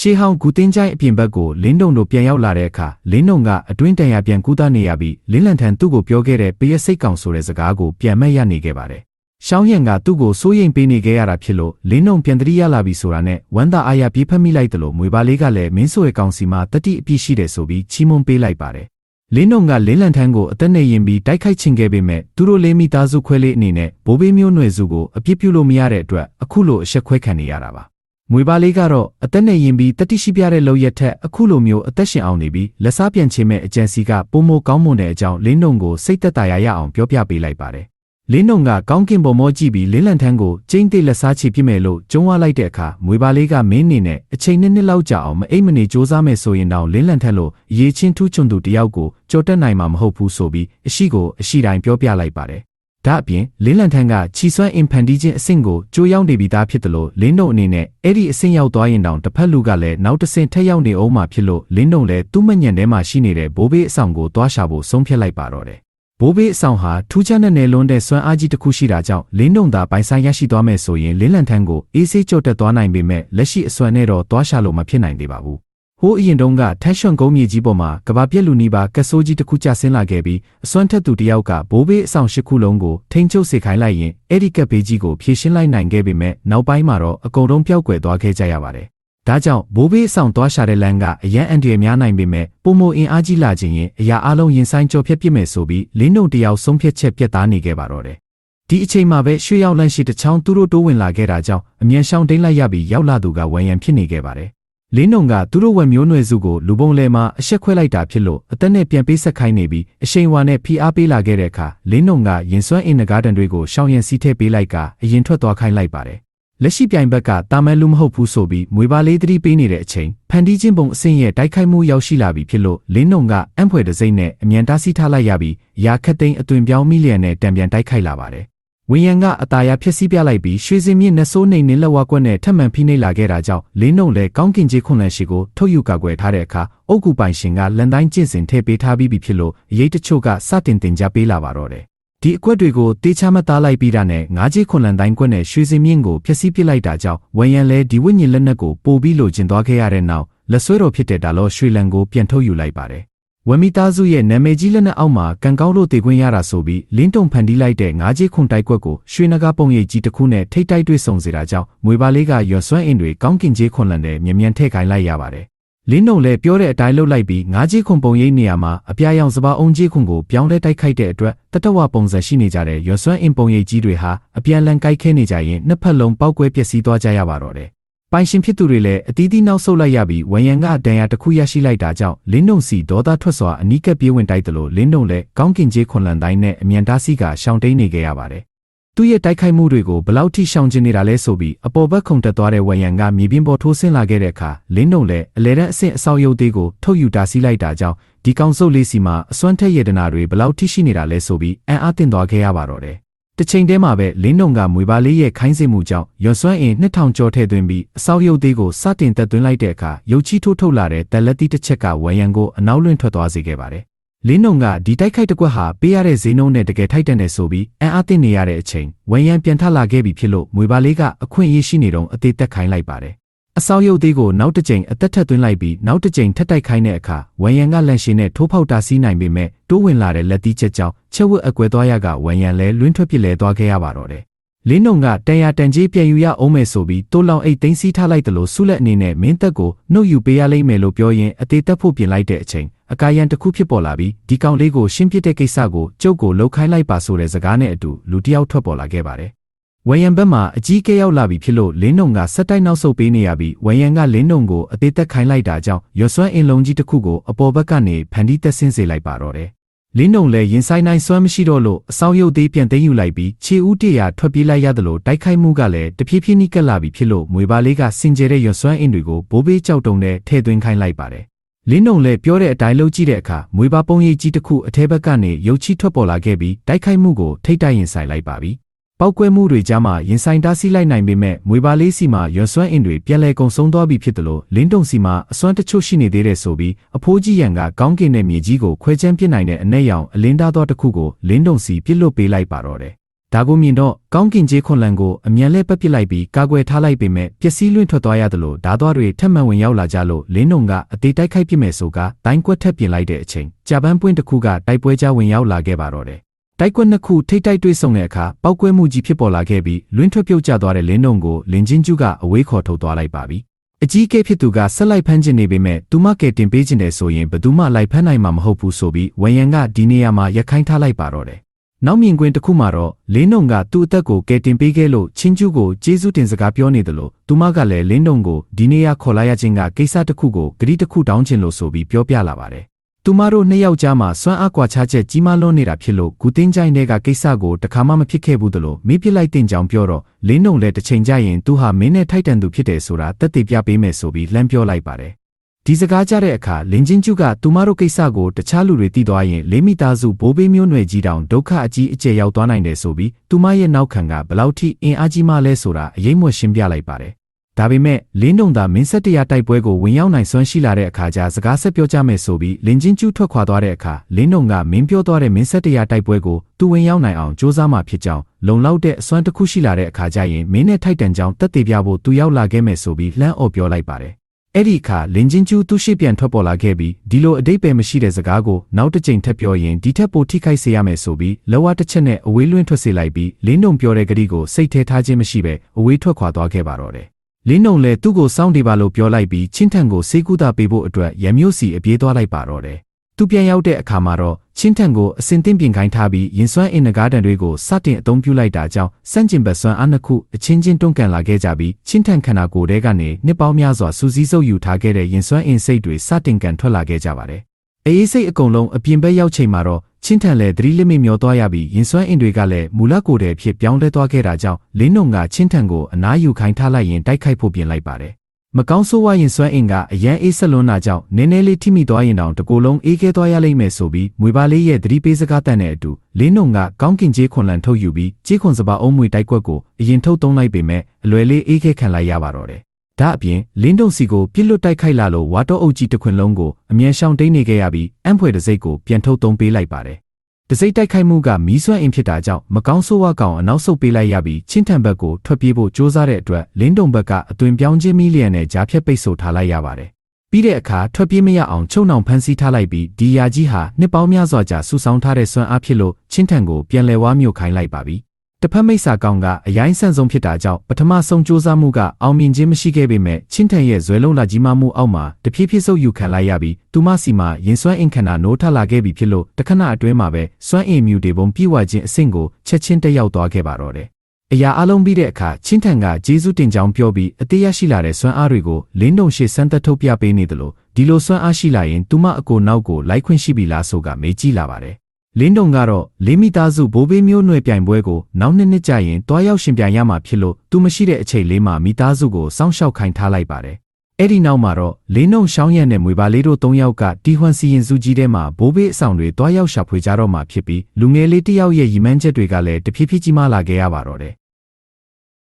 ရှေးဟောင်းဂူတင်းချိုင်းအပြင်ဘက်ကိုလင်းတုံတို့ပြန်ရောက်လာတဲ့အခါလင်းတုံကအတွင်းတန်ရပြန်ကူးသားနေရပြီးလင်းလန်ထန်သူ့ကိုပြောခဲ့တဲ့ပရစိတ်ကောင်ဆိုတဲ့စကားကိုပြန်မဲ့ရနေခဲ့ပါတယ်။ရှောင်းရံကသူ့ကိုစိုးရိမ်ပေးနေခဲ့ရတာဖြစ်လို့လင်းတုံပြန်တတိရလာပြီဆိုတာနဲ့ဝမ်းသာအားရပြေးဖက်မိလိုက်တယ်လို့မွေပါလေးကလည်းမင်းဆိုရဲ့ကောင်စီမှာတတိအပြည့်ရှိတယ်ဆိုပြီးချီးမွမ်းပေးလိုက်ပါတယ်။လင်းတုံကလင်းလန်ထန်းကိုအသက်နဲ့ရင်ပြီးတိုက်ခိုက်ချင်ခဲ့ပေမဲ့သူတို့လေးမိသားစုခွဲလေးအနေနဲ့ဘိုးဘေးမျိုးနွယ်စုကိုအပြစ်ပြုလို့မရတဲ့အတွက်အခုလိုအဆက်ခွဲခံနေရတာပါ။ မွေပါလေးကတော့အသက်နဲ့ရင်ပြီးတတိရှိပြတဲ့လောက်ရက်ထက်အခုလိုမျိုးအသက်ရှင်အောင်နေပြီးလက်စားပြန်ချင်းမဲ့အကြံစီကပုံမကောင်းမွန်တဲ့အကြောင်းလင်းနုံကိုစိတ်သက်သာရရအောင်ပြောပြပေးလိုက်ပါတယ်။လင်းနုံကကောင်းကင်ပုံမောကြည့်ပြီးလင်းလန်ထန်းကိုကျင်းသိလက်စားချီပြစ်မယ်လို့ကျုံးဝလိုက်တဲ့အခါမွေပါလေးကမင်းနေနဲ့အချိန်နှစ်နှစ်လောက်ကြာအောင်မအိမ်မနေစူးစမ်းမယ်ဆိုရင်တော့လင်းလန်ထန်းလို့ရေချင်းထူးချွန်သူတယောက်ကိုကြော်တက်နိုင်မှာမဟုတ်ဘူးဆိုပြီးအရှိကိုအရှိတိုင်းပြောပြလိုက်ပါတယ် ဒါအပြင်လင်းလန်ထန်းကခြီစွမ်းအင်ဖန်တီးခြင်းအဆင့်ကိုကြိုးရောက်နေပြီးသားဖြစ်တယ်လို့လင်းတို့အနေနဲ့အဲ့ဒီအဆင့်ရောက်သွားရင်တောင်တစ်ဖက်လူကလည်းနောက်တစ်ဆင့်ထက်ရောက်နေအောင်မှဖြစ်လို့လင်းတို့လည်းသူ့မညံထဲမှာရှိနေတဲ့ဘိုးဘေးအဆောင်ကိုတွားရှာဖို့ဆုံးဖြတ်လိုက်ပါတော့တယ်။ဘိုးဘေးအဆောင်ဟာထူးခြားတဲ့နယ်လွန်းတဲ့စွမ်းအားကြီးတစ်ခုရှိတာကြောင့်လင်းတို့သာပိုင်ဆိုင်ရရှိသွားမယ်ဆိုရင်လင်းလန်ထန်းကိုအေးဆေးကြော့တက်သွားနိုင်ပေမဲ့လက်ရှိအစွမ်းနဲ့တော့တွားရှာလို့မဖြစ်နိုင်သေးပါဘူး ဟိုးအရင်တုန်းကထက်ရွှန်ကုန်းမြေကြီးပေါ်မှာကဘာပြက်လူနီးပါကဆိုးကြီးတစ်ခုကျဆင်းလာခဲ့ပြီးအစွမ်းထက်သူတယောက်ကဘိုးဘေးအဆောင်ရှစ်ခုလုံးကိုထိန်းချုပ်စေခိုင်းလိုက်ရင်အဲ့ဒီကပ်ဘေးကြီးကိုဖြေရှင်းလိုက်နိုင်ခဲ့ပေမဲ့နောက်ပိုင်းမှာတော့အကုန်လုံးပျောက်ကွယ်သွားခဲ့ကြရပါတယ်။ဒါကြောင့်ဘိုးဘေးအဆောင်သွားရှာတဲ့လမ်းကအရန်အန်တရများနိုင်ပေမဲ့ပုံမအင်အားကြီးလာခြင်းရင်အရာအလုံးရင်ဆိုင်ကြော်ဖြတ်ပြစ်မယ်ဆိုပြီးလင်းနှုံတယောက်ဆုံးဖြတ်ချက်ပြတ်သားနေခဲ့ပါတော့တယ်။ဒီအချိန်မှာပဲရွှေရောက်လန့်ရှိတချောင်းသူတို့တိုးဝင်လာခဲ့တာကြောင့်အမြန်ရှောင်တိန်လိုက်ရပြီးရောက်လာသူကဝမ်ရံဖြစ်နေခဲ့ပါတယ် လင်းနုံကသူတို့ဝက်မျိုးနွယ်စုကိုလူပုံလဲမှာအဆက်ခွဲလိုက်တာဖြစ်လို့အသက်နဲ့ပြန်ပေးဆက်ခိုင်းနေပြီးအရှိန်ဝါနဲ့ဖိအားပေးလာခဲ့တဲ့အခါလင်းနုံကရင်စွမ်းအင်နဂါတန်တွေကိုရှောင်ရင်စီးထည့်ပေးလိုက်ကအရင်ထွက်သွားခိုင်းလိုက်ပါတယ်။လက်ရှိပြိုင်ဘက်ကတာမန်လူမဟုတ်ဘူးဆိုပြီးမွေပါလေးသတိပေးနေတဲ့အချိန်ဖန်တီးချင်းပုံအဆင့်ရဲ့တိုက်ခိုက်မှုရောက်ရှိလာပြီဖြစ်လို့လင်းနုံကအံ့ဖွယ်တစိမ့်နဲ့အမြန်တားဆီးထားလိုက်ရပြီးရာခတ်သိမ်းအသွင်ပြောင်းမိလျက်နဲ့တံပြန်တိုက်ခိုက်လာပါတယ်။ ဝင်းရံကအตาရဖြစ်စည်းပြလိုက်ပြီးရွှေစင်မြင့်နှဆိုးနှိမ်နှင်းလက်ဝါကွက်နဲ့ထပ်မံဖိနှိပ်လာခဲ့တာကြောင့်လင်းနှုံလည်းကောင်းကင်ကြီးခွန်လန်ရှိကိုထုတ်ယူကာကွယ်ထားတဲ့အခါအုတ်ကူပိုင်ရှင်ကလန်တိုင်းကျင့်စဉ်ထည့်ပေးထားပြီးပြီဖြစ်လို့အရေးတချို့ကစတင်တင် जा ပေးလာပါတော့တယ်ဒီအကွက်တွေကိုတေးချမသားလိုက်ပြီးတာနဲ့ငါးကြီးခွန်လန်တိုင်းကွက်နဲ့ရွှေစင်မြင့်ကိုဖျက်ဆီးပစ်လိုက်တာကြောင့်ဝင်းရံလည်းဒီဝိညာဉ်လက်နက်ကိုပို့ပြီးလိုချင်သွားခဲ့ရတဲ့နောက်လက်ဆွဲတော်ဖြစ်တဲ့ဒါလောရွှေလန်ကိုပြန်ထုတ်ယူလိုက်ပါတယ် ဝမ်မီသားစုရဲ့နာမည်ကြီးလက်နက်အောက်မှာကန်ကောင်းလို့တည်ခွင့်ရတာဆိုပြီးလင်းတုံဖန်တီးလိုက်တဲ့ငါးကြီးခွန်တိုက်ကွက်ကိုရွှေနဂါပုံရိပ်ကြီးတစ်ခုနဲ့ထိတ်တိုက်တွေ့ဆုံစေတာကြောင့်မွေပါလေးကရွှစွမ်းအင်တွေကောင်းကင်ကြီးခွန်လန်တဲ့မြ мян ထည့်ခိုင်းလိုက်ရပါတယ်။လင်းတုံလည်းပြောတဲ့အတိုင်းလှုပ်လိုက်ပြီးငါးကြီးခွန်ပုံရိပ်နေရာမှာအပြာရောင်စပါးအုံကြီးခွန်ကိုပြောင်းလဲတိုက်ခိုက်တဲ့အတွက်တတဝပုံစံရှိနေကြတဲ့ရွှစွမ်းအင်ပုံရိပ်ကြီးတွေဟာအပြန်လန်ကိုက်ခဲနေကြရင်နှစ်ဖက်လုံးပောက်ကွဲပျက်စီးသွားကြရပါတော့တယ် ပိုင်ရှင်ဖြစ်သူတွေလည်းအသီးသီးနောက်ဆုတ်လိုက်ရပြီးဝယံကဒဏ်ရာတစ်ခုရရှိလိုက်တာကြောင့်လင်းနှုံစီဒေါသထွက်စွာအနီးကပ်ပြေးဝင်တိုက်တယ်လို့လင်းနှုံလည်းကောင်းကင်ကြီးခွန်လန်တိုင်းနဲ့အမြန်တားစီကရှောင်တိန်နေခဲ့ရပါတယ်။သူ့ရဲ့တိုက်ခိုက်မှုတွေကိုဘလောက်ထိရှောင်ကျင်နေတာလဲဆိုပြီးအပေါ်ဘက်ခုန်တက်သွားတဲ့ဝယံကမြေပြင်ပေါ်ထိုးဆင်းလာခဲ့တဲ့အခါလင်းနှုံလည်းအလဲတန်းအဆင့်အဆောက်ရုပ်သေးကိုထုတ်ယူတားဆီးလိုက်တာကြောင့်ဒီကောင်စုပ်လေးစီမှာအစွမ်းထက်ရတနာတွေဘလောက်ထိရှိနေတာလဲဆိုပြီးအံ့အားသင့်သွားခဲ့ရပါတော့တယ် တစ်ချိန်တည်းမှာပဲလင်းနုံကမွေပါလေးရဲ့ခိုင်းစေမှုကြောင့်ရွှစွမ်းအင်2000ကျော်ထည့်သွင်းပြီးအစောက်ရုပ်သေးကိုစတင်တက်သွင်းလိုက်တဲ့အခါရုပ်ချီထိုးထုတ်လာတဲ့တက်လက်တီတစ်ချက်ကဝရံကိုအနောက်လွင့်ထွက်သွားစေခဲ့ပါတယ်။လင်းနုံကဒီတိုက်ခိုက်တစ်ကွက်ဟာပေးရတဲ့ဈေးနှုန်းနဲ့တကယ်ထိုက်တန်တယ်ဆိုပြီးအံ့အားသင့်နေရတဲ့အချိန်ဝရံပြန်ထလာခဲ့ပြီဖြစ်လို့မွေပါလေးကအခွင့်အရေးရှိနေတော့အသေးသက်ခိုင်းလိုက်ပါတယ် အစောရုပ်သေးကိုနောက်တစ်ကြိမ်အသက်ထက်သွင်းလိုက်ပြီးနောက်တစ်ကြိမ်ထက်တိုက်ခိုင်းတဲ့အခါဝမ်ယန်ကလန်ရှင်နဲ့ထိုးဖောက်တာစီးနိုင်ပေမဲ့တိုးဝင်လာတဲ့လက်သီးချက်ကြောင့်ချက်ဝက်အကွယ်သွားရကဝမ်ယန်လဲလွင်းထွက်ပစ်လဲသွားခဲ့ရပါတော့တယ်။လင်းနုံကတန်ရတန်ကြီးပြန်ယူရအောင်မယ်ဆိုပြီးတိုးလောင်အိတ်သိမ်းစီးထားလိုက်တယ်လို့ဆုလက်အနေနဲ့မင်းသက်ကိုနှုတ်ယူပေးရလိမ့်မယ်လို့ပြောရင်အသေးသက်ဖို့ပြင်လိုက်တဲ့အချိန်အကာယံတစ်ခုဖြစ်ပေါ်လာပြီးဒီကောင်လေးကိုရှင်းပစ်တဲ့ကိစ္စကိုကျုပ်ကိုလှုပ်ခိုင်းလိုက်ပါဆိုတဲ့စကားနဲ့အတူလူတစ်ယောက်ထွက်ပေါ်လာခဲ့ပါတယ် ဝယံဘက်မှာအကြီးကဲရောက်လာပြီဖြစ်လို့လင်းနုံကဆက်တိုက်နောက်ဆုတ်ပေးနေရပြီးဝယံကလင်းနုံကိုအသေးသက်ခိုင်းလိုက်တာကြောင့်ရွစွမ်းအင်လုံးကြီးတစ်ခုကိုအပေါ်ဘက်ကနေဖန်တီးသက်ဆင်းစေလိုက်ပါတော့တယ်။လင်းနုံလည်းရင်ဆိုင်နိုင်စွမ်းမရှိတော့လို့အဆောင်ရုပ်သေးပြန်သိမ်းယူလိုက်ပြီးခြေဦးတရာထွက်ပြေးလိုက်ရတယ်လို့တိုက်ခိုက်မှုကလည်းတဖြည်းဖြည်းနီးကပ်လာပြီဖြစ်လို့မွေပါလေးကစင်ကြဲတဲ့ရွစွမ်းအင်တွေကိုဘိုးဘေးကြောက်တုံနဲ့ထည့်သွင်းခိုင်းလိုက်ပါတယ်။လင်းနုံလည်းပြောတဲ့အတိုင်းလုပ်ကြည့်တဲ့အခါမွေပါပုံရိပ်ကြီးတစ်ခုအထဲဘက်ကနေရုပ်ချီထွက်ပေါ်လာခဲ့ပြီးတိုက်ခိုက်မှုကိုထိတ်တိုက်ရင်ဆိုင်လိုက်ပါပြီ။ ပောက်ကွဲမှုတွေကြားမှာရင်ဆိုင်တားဆီးလိုက်နိုင်ပေမဲ့မွေပါလေးစီမှာရွှစွမ်းအင်တွေပြန်လည်ကုံဆုံးသွားပြီဖြစ်တယ်လို့လင်းတုံစီမှာအစွမ်းတချို့ရှိနေသေးတယ်ဆိုပြီးအဖိုးကြီးရန်ကကောင်းကင်တဲ့မြေကြီးကိုခွဲချမ်းပစ်နိုင်တဲ့အ내ရောင်အလင်းသားသောတစ်ခုကိုလင်းတုံစီပြစ်လွတ်ပေးလိုက်ပါတော့တယ်ဒါကိုမြင်တော့ကောင်းကင်ကျေးခွန်လန်ကိုအမြန်လဲပက်ပစ်လိုက်ပြီးကာကွယ်ထားလိုက်ပေမဲ့ပျက်စီးလွင့်ထွက်သွားရသလိုဓာသွားတွေထပ်မံဝင်ရောက်လာကြလို့လင်းနှုံကအသေးတိုက်ခိုက်ပစ်မယ်ဆိုကတိုင်းကွက်ထက်ပြင်လိုက်တဲ့အချိန်ဂျပန်ပွင့်တစ်ခုကတိုက်ပွဲကြားဝင်ရောက်လာခဲ့ပါတော့တယ် တိုက်ကွက်နှစ်ခုထိတ်တိုက်တွေ့ဆုံတဲ့အခါပောက်ကွဲမှုကြီးဖြစ်ပေါ်လာခဲ့ပြီးလွင့်ထွက်ပြုတ်ကျသွားတဲ့လင်းနှုံကိုလင်ချင်းကျူးကအဝေးခေါ်ထုတ်သွားလိုက်ပါပြီအကြီးအကဲဖြစ်သူကဆက်လိုက်ဖမ်းကျင်နေပေမဲ့သူမကယ်တင်ပေးခြင်းတယ်ဆိုရင်ဘယ်သူမှလိုက်ဖမ်းနိုင်မှာမဟုတ်ဘူးဆိုပြီးဝယံကဒီနေရာမှာရက်ခိုင်းထားလိုက်ပါတော့တယ်နောက်မြင်ကွင်းတစ်ခုမှာတော့လင်းနှုံကသူ့အသက်ကိုကယ်တင်ပေးခဲ့လို့ချင်းကျူးကိုကျေးဇူးတင်စကားပြောနေတယ်လို့သူမကလည်းလင်းနှုံကိုဒီနေ့ရခေါ်လာရခြင်းကကိစ္စတစ်ခုကိုဂရီတစ်ခုတောင်းခြင်းလို့ဆိုပြီးပြောပြလာပါတယ်။ သူမတို့နှစ်ယောက်ကြားမှာစွမ်းအားကွာခြားချက်ကြီးမားလွန်းနေတာဖြစ်လို့ဂူတင်းကြိုင်တွေကကိစ္စကိုတခါမှမဖြစ်ခဲ့ဘူးသလိုမေးပြလိုက်တဲ့ကြောင်ပြောတော့လင်းနှုံလည်းတစ်ချိန်ကျရင်သူဟာမင်းနဲ့ထိုက်တန်သူဖြစ်တယ်ဆိုတာတက်တည်ပြပေးမယ်ဆိုပြီးလှမ်းပြောလိုက်ပါတယ်။ဒီစကားကြတဲ့အခါလင်ချင်းကျုကသူမတို့ကိစ္စကိုတခြားလူတွေသိသွားရင်လေးမိသားစုဘိုးဘေးမျိုးနွယ်ကြီးတောင်ဒုက္ခအကြီးအကျယ်ရောက်သွားနိုင်တယ်ဆိုပြီးသူမရဲ့နောက်ခံကဘလောက်ထိအင်အားကြီးမှလဲဆိုတာအရေးမွက်ရှင်းပြလိုက်ပါတယ်။ ဒါပေမဲ့လင်းတုံသာမင်းဆက်တရတိုက်ပွဲကိုဝင်ရောက်နိုင်စွမ်းရှိလာတဲ့အခါကျစကားဆက်ပြောကြမယ်ဆိုပြီးလင်ချင်းကျူးထွက်ခွာသွားတဲ့အခါလင်းတုံကမင်းပြောသွားတဲ့မင်းဆက်တရတိုက်ပွဲကိုသူဝင်ရောက်နိုင်အောင်စ조사မှဖြစ်ကြောင်းလုံလောက်တဲ့အစွမ်းတစ်ခုရှိလာတဲ့အခါကျရင်မင်းနဲ့ထိုက်တန်ကြောင်းတက်သေးပြဖို့သူရောက်လာခဲ့မယ်ဆိုပြီးလှမ်းအော်ပြောလိုက်ပါတယ်အဲ့ဒီအခါလင်ချင်းကျူးသူ့ရှိပြန်ထွက်ပေါ်လာခဲ့ပြီးဒီလိုအတိတ်ပဲမရှိတဲ့စကားကိုနောက်တစ်ကြိမ်ထပ်ပြောရင်ဒီထက်ပိုထိခိုက်စေရမယ်ဆိုပြီးလောဝတစ်ချက်နဲ့အဝေးလွင့်ထွက်စေလိုက်ပြီးလင်းနှုံပြောတဲ့ကတိကိုစိတ်ထဲထားခြင်းမရှိပဲအဝေးထွက်ခွာသွားခဲ့ပါတော့တယ်။ လင်းနှုံလည်းသူ့ကိုစောင့်နေပါလို့ပြောလိုက်ပြီးချင်းထန်ကိုစေကူတာပေးဖို့အတွက်ရမျိုးစီအပြေးသွားလိုက်ပါတော့တယ်။သူပြန်ရောက်တဲ့အခါမှာတော့ချင်းထန်ကိုအစင်သင့်ပြင်ခိုင်းထားပြီးရင်စွမ်းအင်နဂါးတန်တွေကိုစတင်အသုံးပြုလိုက်တာကြောင့်စန့်ကျင်ဘက်စွမ်းအားနှစ်ခုအချင်းချင်းတွန်းကန်လာခဲ့ကြပြီးချင်းထန်ခန္ဓာကိုယ်ထဲကနေနှစ်ပေါင်းများစွာစူးစီးဆုပ်ယူထားခဲ့တဲ့ရင်စွမ်းအင်စိတ်တွေစတင်ကန်ထွက်လာခဲ့ကြပါတယ်။အေးစိတ်အကုန်လုံးအပြင်ဘက်ရောက်ချိန်မှာတော့ ချင်းထန်လည်းသတိလစ်မိမျောသွားရပြီးရင်စွမ်းအင်တွေကလည်းမူလကိုယ်တည်းဖြစ်ပြောင်းလဲသွားခဲ့တာကြောင့်လင်းနှုံကချင်းထန်ကိုအနားယူခိုင်းထားလိုက်ရင်တိုက်ခိုက်ဖို့ပြင်လိုက်ပါတယ်မကောင်းဆိုးဝါးရင်စွမ်းအင်ကအရန်အေးဆက်လွန်းတာကြောင့်နည်းနည်းလေးထိမိသွားရင်တောင်တကိုယ်လုံးအေးခဲသွားရလိမ့်မယ်ဆိုပြီးမွေပါလေးရဲ့သတိပေးစကားတန်တဲ့အတူလင်းနှုံကကောင်းကင်ကျေးခွန်လန်ထုတ်ယူပြီးကျေးခွန်စပါအုံးမွေတိုက်ကွက်ကိုအရင်ထုတ်သုံးလိုက်ပေမဲ့အလွယ်လေးအေးခဲခံလိုက်ရပါတော့တယ်။ ဒါအပြင်လင်းတုံစီကိုပြစ်လွတ်တိုက်ခိုက်လာလို့ဝါတော့အုပ်ကြီးတစ်ခွင်လုံးကိုအမြန်ရှောင်တိန်နေခဲ့ရပြီးအံဖွယ်တစိတ်ကိုပြန်ထုတ်သုံးပေးလိုက်ပါတယ်တစိမ့်တိုက်ခိုက်မှုကမီးစွမ်းအင်ဖြစ်တာကြောင့်မကောင်းဆိုးဝါးကောင်အနောက်ဆုတ်ပေးလိုက်ရပြီးချင်းထန်ဘက်ကိုထွက်ပြေးဖို့ကြိုးစားတဲ့အတွက်လင်းတုံဘက်ကအသွင်ပြောင်းခြင်းမီလီယံနဲ့ကြားဖြတ်ပိတ်ဆို့ထားလိုက်ရပါတယ်။ပြီးတဲ့အခါထွက်ပြေးမရအောင်ချုံနှောင်ဖမ်းဆီးထားလိုက်ပြီးဒီယာကြီးဟာနှစ်ပေါင်းများစွာကြာဆူဆောင်းထားတဲ့စွမ်းအားဖြစ်လို့ချင်းထန်ကိုပြန်လည်ဝါမြို့ခိုင်းလိုက်ပါပြီ တစ်ဖက်မိတ်ဆာကောင်ကအရိုင်းဆန့်ဆုံးဖြစ်တာကြောင့်ပထမဆုံးစူးစမ်းမှုကအောင်မြင်ခြင်းမရှိခဲ့ပေမဲ့ချင်းထန်ရဲ့ဇွဲလုံးလာကြီးမားမှုအောက်မှာတဖြည်းဖြည်းဆုပ်ယူခံလိုက်ရပြီးသူမစီမှာရင်စွမ်းအင်ခန္ဓာနိုးထလာခဲ့ပြီဖြစ်လို့တခဏအတွင်းမှာပဲစွမ်းအင်မြူတွေပုံပြည့်ဝခြင်းအဆင့်ကိုချက်ချင်းတက်ရောက်သွားခဲ့ပါတော့တယ်။အရာအလုံးပြီးတဲ့အခါချင်းထန်ကဂျေဇုတင်ကြောင်းပြောပြီးအသေးရရှိလာတဲ့စွမ်းအားတွေကိုလင်းတုံရှိစမ်းသက်ထုတ်ပြပေးနေတယ်လို့ဒီလိုစွမ်းအားရှိလာရင်သူမအကိုနောက်ကိုလိုက်ခွင့်ရှိပြီလားဆိုကမေးကြည့်လာပါတယ်။ လင်းတုံကတော့လေးမိသားစုဘိုးဘေးမျိုးနွယ်ပြိုင်ပွဲကိုနောက်နှစ်နှစ်ကြာရင်တွားရောက်ရှင်ပြိုင်ရမှာဖြစ်လို့သူမရှိတဲ့အချိန်လေးမှာမိသားစုကိုစောင့်ရှောက်ခိုင်းထားလိုက်ပါတယ်။အဲ့ဒီနောက်မှာတော့လင်းနှုံရှောင်းရံနဲ့မွေပါလေးတို့၃ယောက်ကတီဟွန်စီရင်စုကြီးထဲမှာဘိုးဘေးအဆောင်တွေတွားရောက်ရှာဖွေကြတော့မှာဖြစ်ပြီးလူငယ်လေးတစ်ယောက်ရဲ့ရီမန်းချက်တွေကလည်းတဖြည်းဖြည်းကြီးမားလာခဲ့ရပါတော့တယ်